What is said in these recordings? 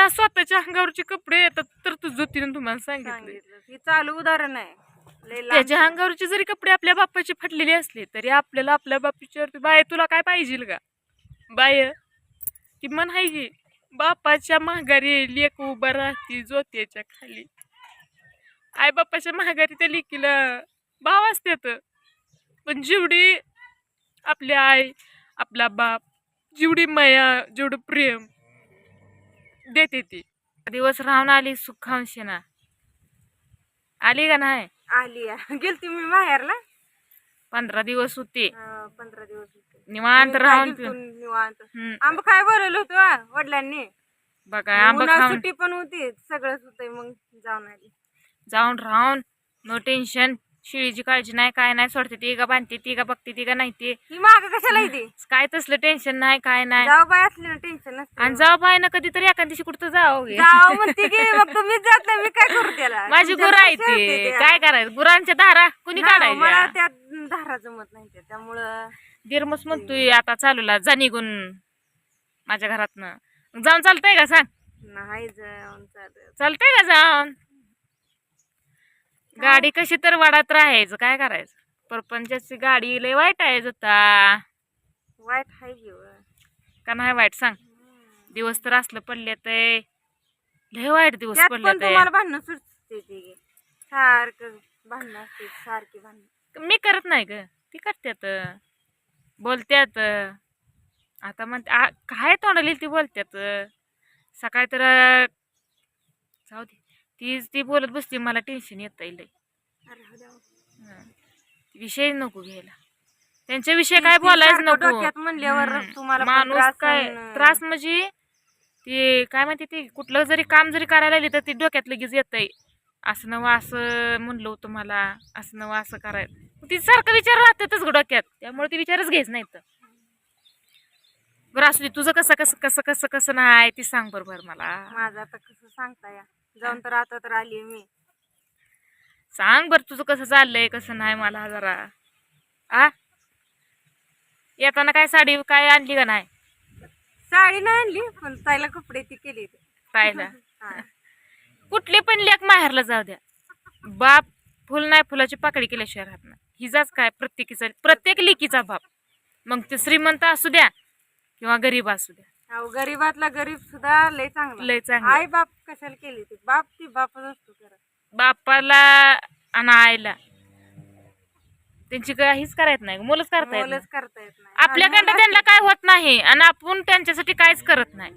तुझ्या स्वतःच्या अंगावरचे कपडे येतात तर तू ज्योतीनं तुम्हाला सांगितलं. सांगितलं. ही चालू उदाहरण आहे. लय लांब. त्याच्या अंगावरचे जरी कपडे आपल्या बाप्पाचे फाटलेले असले तरी आपल्याला आपल्या बाप्पाच्यावरती बाय तुला काय पाहिजे का बाय म्हण आहे की बापाच्या माघारी लेक उभा राहते जोत्याच्या खाली. आई बाप्पाच्या माघारी त्या लेकीला भाव असतात. पण जेवढी आपली आई आपला बाप जेवढी माया जेवढं प्रेम देते ती. दिवस राहून आली सुखांशीना. आली का नाही? आली. आहे. गेलती मी माहेरला. पंधरा दिवस होते. अं, पंधरा दिवस होते. निवांत मी राहून निवांत. हम्म. आंब काय बोलवलं होतं वडिलांनी? बघा आंबा खाऊन. सुट्टी पण होती सगळंच होतंय मग जाऊन आली. जाऊन राहून नो टेन्शन शिळीची काळजी नाही काय नाही सोडते ती का बांधते ती का बघते ती का नाही ते. ही माग कशाला येते? काय तसलं टेन्शन नाही काय नाही. जाऊ बाय असले टेन्शन आणि जाऊ बाय ना कधीतरी एखाद दिवशी कुठं जाऊ. जाऊ म्हणते की मग तुम्हीच जात नाही मी काय करू त्याला? माझी गुरं आहे ते? काय करायचं? गुरांच्या धारा कुणी नाही, मला काढायच्या त्या धारा जमत नाही त्या. त्यामुळं दिरमस म्हणतोय आता चालूला जा निघून. माझ्या घरातनं. जाऊन चालतंय का सांग? नाही जाऊन चालत. चालतंय का जाऊन? गाडी कशी तर वाढत राहायचं काय करायचं? परपंचाची गाडी लय वाईट आहे जता. वाईट हाय घेऊ का नाही वाईट? सांग. दिवस तर असलं पडले ते लय वाईट दिवस पडले ते भांडणं सुटते सारखं भांडणं असते सारखी भांडणं. मी करत नाही ग. ती करत्यात. बोलत्यात. आता म्हणते आ- काय तोंडाली ती बोलत्यात. सकाळी तर जाऊ दे. तीच ती बोलत बसते मला टेन्शन येत. हं. विषय नको घ्यायला त्यांच्या विषय काय बोलायच नको म्हणल्यावर. तुम्हाला माणूस त्रास काय. त्रास म्हणजे ते काय माहिती ते कुठलं जरी काम जरी करायला लागले तर ते डोक्यात लगेच येतंय असं नवं असं म्हणलं होतं मला असं नवं असं करायचं ती सारखं विचार राहतातच डोक्यात त्यामुळे ते विचारच घ्यायच नाहीत बरं असू दे तुझं कसं कसं कसं कसं कसं नाही ती सांग बरोबर मला. माझं आता कसं सांगता या जाऊन तर आता तर आली मी. सांग बरं तुझं कसं चाललंय कसं नाही मला जरा. आ? येताना काय साडी काय आणली का नाही? साडी नाही आणली पण ताईला कपडे ती केली. ताईला? हा. कुठली पण लेख माहेरला जाऊ द्या. बाप फुल नाही फुलाची पाकळी केल्याशिवाय राहत नाही. हिजाच काय प्रत्येकीचा प्रत्येक लेकीचा बाप. मग ते श्रीमंत असू द्या किंवा गरीब असू द्या. अहो गरीबातला गरीब सुद्धा लय चांगला. लय चांगला. आई बाप कशाला केली ती? बाप ती बापच असतो खरं. बापाला आणि आईला. त्यांची काहीच करायत नाही. मुलंच करता येत नाही. मुलंच करता येत नाही. आपल्याकडं त्यांना काय होत नाही आणि आपण त्यांच्यासाठी काहीच करत नाही.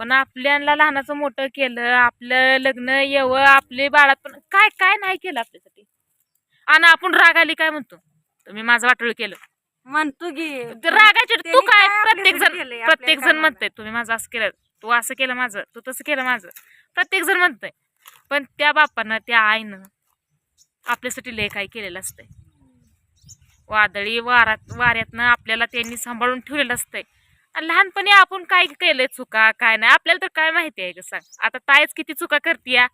पण आपल्याला लहानाचं मोठं केलं आपलं लग्न येवं आपले बाळात पण काय काय नाही केलं आपल्यासाठी. आणि आपण राग आली काय म्हणतो? तुम्ही माझं वाटोळ केलं. म्हणतो की रागाची तू काय प्रत्येक जण प्रत्येक जण म्हणतंय तुम्ही माझं असं केलं तू असं केलं माझं तू तसं केलं माझं. प्रत्येक जण म्हणतंय. पण त्या बापानं त्या आईनं आपल्यासाठी लय काय केलेलं असतंय. वादळी वारात वाऱ्यातनं आपल्याला त्यांनी सांभाळून ठेवलेलं असतंय. आणि लहानपणी आपण काय केलंय चुका काय नाही आपल्याला तर काय माहिती आहे का सांग. आता ताईच किती चुका करतीया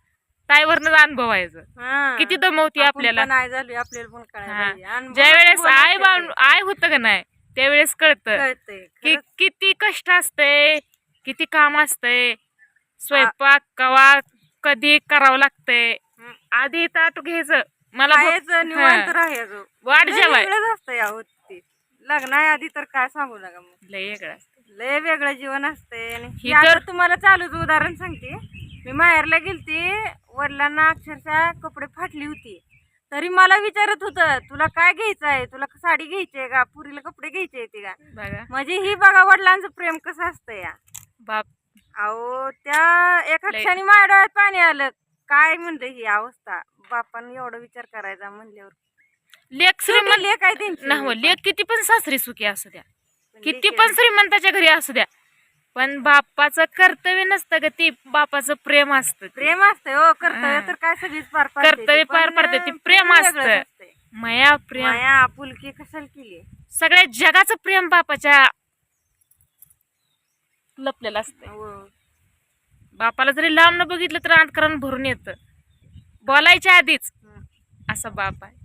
ताईवरनं अनुभव आहे जर. हा. किती दमवती आपण आपल्याला पण आई झाली आपल्याला पण हा. ज्या वेळेस आई. बाण आय होतं का नाही त्यावेळेस कळतं की. किती कष्ट असतंय किती काम असतंय स्वयंपाक कवा कधी करावं लागतंय हं. आधी ताट घ्यायचं मला निवांत हं. राहायचं वाट जेवाय वेगळंच असतं या होती लग्नाआधी तर काय सांगू नका मग लय वेगळं असतं. लय वेगळं जीवन असतंय आणि ही हे आता तर- तुम्हाला चालूच उदाहरण सांगते मी माहेरला गेलती वडिलांना अक्षरशः कपडे फाटली होती. तरी मला विचारत होतं तुला काय घ्यायचं आहे तुला साडी घ्यायची आहे का? पुरीला कपडे घ्यायचे आहेत का? म्हणजे ही बघा वडिलांचं प्रेम कसं असतं या. बाप. अहो त्या एका. क्षणी माझ्या पाणी आलं. काय म्हणलं ही अवस्था? बापानं एवढा विचार करायचा म्हणल्यावर. लेख श्रीमंत लेख आहे त्यांची. नाही लेख किती पण सासरी सुखी असू द्या. किती पण श्रीमंताच्या घरी असू द्या. पण बापाचं कर्तव्य नसतं ग ते बापाचं प्रेम असतं ते. प्रेम असतंय हो कर्तव्य. तर काय सगळीच पार पाडते. कर्तव्य पार पण, पाडते ती प्रेम वेगळंच असतं. असतंय. माया प्रेम माया आपुलकी कशाला केली सगळ्या जगाचं प्रेम बापाच्या लपलेलं असतं हो. बापाला जरी लांब न बघितलं तर अंतकरण भरून येतं बोलायच्या आधीच हं. असा बाप आहे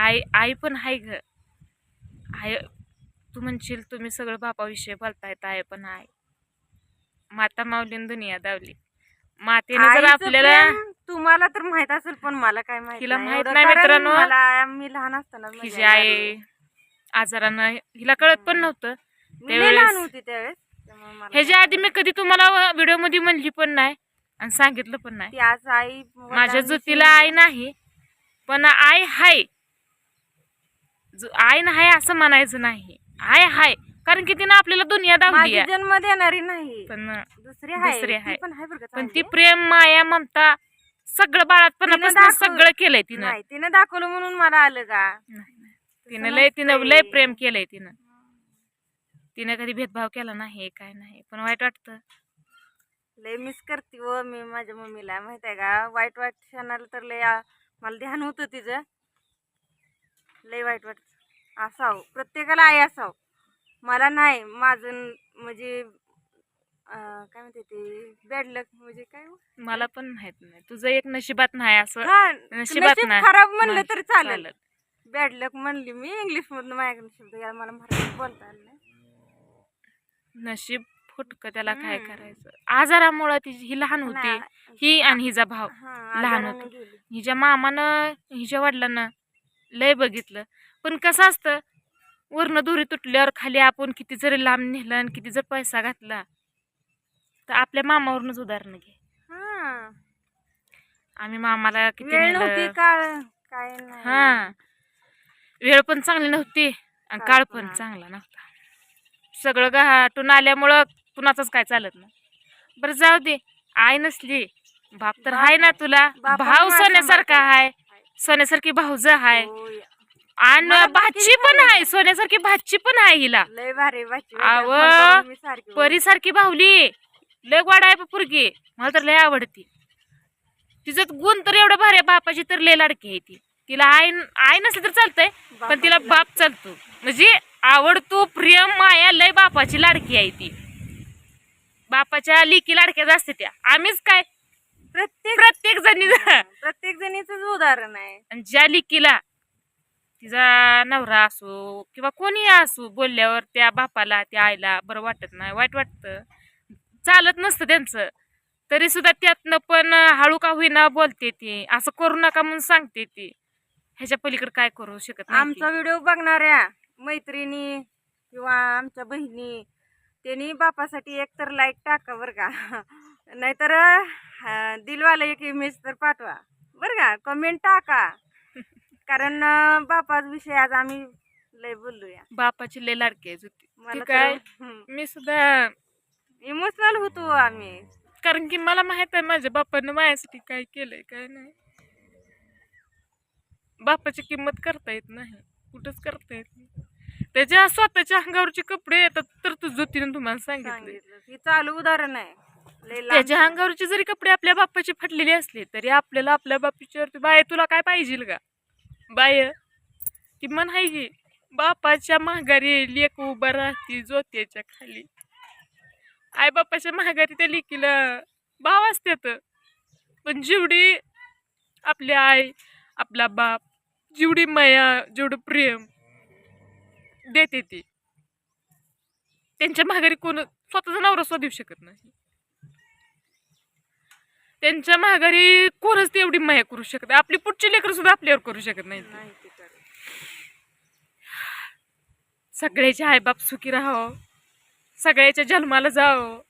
आई आई पण आहे ग आई तू म्हणशील तुम्ही सगळं बापाविषयी बोलतायत आहे पण आहे माता माऊलीन दुनिया दावली. मातेनं जर आईचं आपल्याला प्रेम तुम्हाला तर माहीत असेल पण मला काय माहीत हिला माहीत एवढं नाही कारण मित्रांनो. मला मी लहान असताना हिची आई आजारानं हिला कळत पण नव्हतं. मी लय त्यावेळेस- लहान होती त्यावेळेस त्यामुळे मला ह्याच्या आधी मी कधी तुम्हाला व्हिडिओमध्ये म्हणली पण नाही आणि सांगितलं पण नाही. ती आज आई माझ्या वडिलांविषयी- जुतीला आई नाही पण आई हाय. जु- आई नाही असं म्हणायचं नाही. आई हाय. कारण की तिनं आपल्याला दुनिया माझी आहे. जन्म देणारी नाही. पण दुसरी आहे. दुसरी ती. पण आहे बरं का पण ती चांगली. प्रेम माया ममता सगळं बाळातपणापासून दाखव- सगळं केलंय तिनं. नाही तिने दाखवलं म्हणून मला आलं का? तिनं लय तिनं नसतंय. लय प्रेम केलंय तिनं. तिनं कधी भेदभाव केला नाही काय नाही. पण वाईट वाटतं. लय मिस करते व मी माझ्या मम्मीला. माहीत आहे का? वाईट वाईट क्षणाला तर लय आ- मला ध्यान होतं तिचं. लय वाईट वाटत. असावं. प्रत्येकाला आई असावं. मला नाही माझं म्हणजे अं, काय म्हणते ते बॅड लक म्हणजे काय हो? मला पण माहीत नाही तुझं एक नशिबात नाही असं हा, नशिबात नशीब नाही. खराब म्हणलं नाही, तरी चालेल चालेल. बॅड लक म्हणली मी इंग्लिश मधून माझ्याकडे शब्द मला मराठीत बोलता आलं नाही नशीब फुटक त्याला काय हम्म. करायचं आजारामुळं तिची ही लहान होती नाही, ही आणि हिचा भाव हा, लहान आजाराने होतं. गेली. हिच्या मामानं हिच्या वडिलांना लय बघितलं पण कसं असतं वरनं दोरी तुटल्यावर खाली आपण किती जरी लांब नेलं आणि किती जर पैसा घातला तर आपल्या मामावरूनच उदाहरण घे हा आम्ही मामाला किती वेळ. नव्हती काळ काय नाही हा वेळ पण चांगली नव्हती आणि काळ पण. चांगला नव्हता सगळं गाठून आल्यामुळं कुणाचंच काय चालत नाही बरं जाऊ दे आई नसली बाप तर आहे ना. तुला भाव सोन्यासारखा. आहे सोन्यासारखी भाऊज आहे होय. आणि भाची पण. आहे सोन्यासारखी भाची पण आहे हिला. लय भारी आव, मी सारखी बाहुली लय गोड आहे पुरगी. मला तर लय आवडती. तिचं गुण तर एवढं भारी आहे, बापाची तर लय लाडकी आहे ती. तिला आई आई नसली तर चालतंय पण तिला बाप चालतो. म्हणजे आवडतो प्रियम माया लय बापाची लाडकी आहे ती. बापाच्या लिकी लाडक्याच असते त्या. आम्हीच काय? प्रत्येक प्रत्येक जणी प्रत्येक जणीच उदाहरण आहे. आणि ज्या लिकीला तिचा नवरा असो किंवा कोणी असो बोलल्यावर त्या बापाला त्या आईला बरं वाटत नाही वाईट वाटतं. चालत नसतं त्यांचं. तरी सुद्धा त्यातनं पण हळू का होईना बोलते ती. असं करू नका म्हणून सांगते ती. ह्याच्या पलीकडे काय करू शकत नाही ती. आमचा व्हिडिओ बघणाऱ्या मैत्रिणी किंवा आमच्या बहिणी त्यांनी बापासाठी एक तर लाईक टाका बरं का. नाहीतर अं, दिलवाला एक इमेज तर पाठवा. बरं का? कमेंट टाका. कारण अं, बापाविषयी आज आम्ही लय बोलूया बापाची लय लाडकी मला काय? मी सुद्धा इमोशनल होतो आम्ही. कारण की मला माहीत आहे माझ्या बापानं माझ्यासाठी काय केलंय काय नाही. बापाची किंमत करता येत नाही कुठंच करता येत नाही. त्याच्या स्वतःच्या अंगावरचे कपडे येतात तर तू ज्योतीनं तुम्हाला सांगितले सांगितलं. ही चालू उदाहरण आहे. लय त्याच्या अंगावरचे जरी कपडे आपल्या बाप्पाचे फाटलेले असले तरी आपल्याला आपल्या बापाच्यावरती बाय तुला काय पाहिजे का बाय ती म्हण आहे की बापाच्या महागारी लेक उभा राहते जोत्याच्या खाली. आई बापाच्या महागारी त्या लेकीला भाव असतात पण जेवढी आपली आई आपला बाप जेवढी माया जेवढं प्रेम देते ती त्यांच्या माघारी कोण स्वतःचा नवरा सुद्धा देऊ शकत नाही. त्यांच्या माघारी कोणच ती एवढी माया करू शकत. आपली पुढची लेकर सुद्धा आपल्यावर करू शकत नाही. सगळ्याचे आईबाप सुखी राहावं सगळ्याच्या जन्माला जावं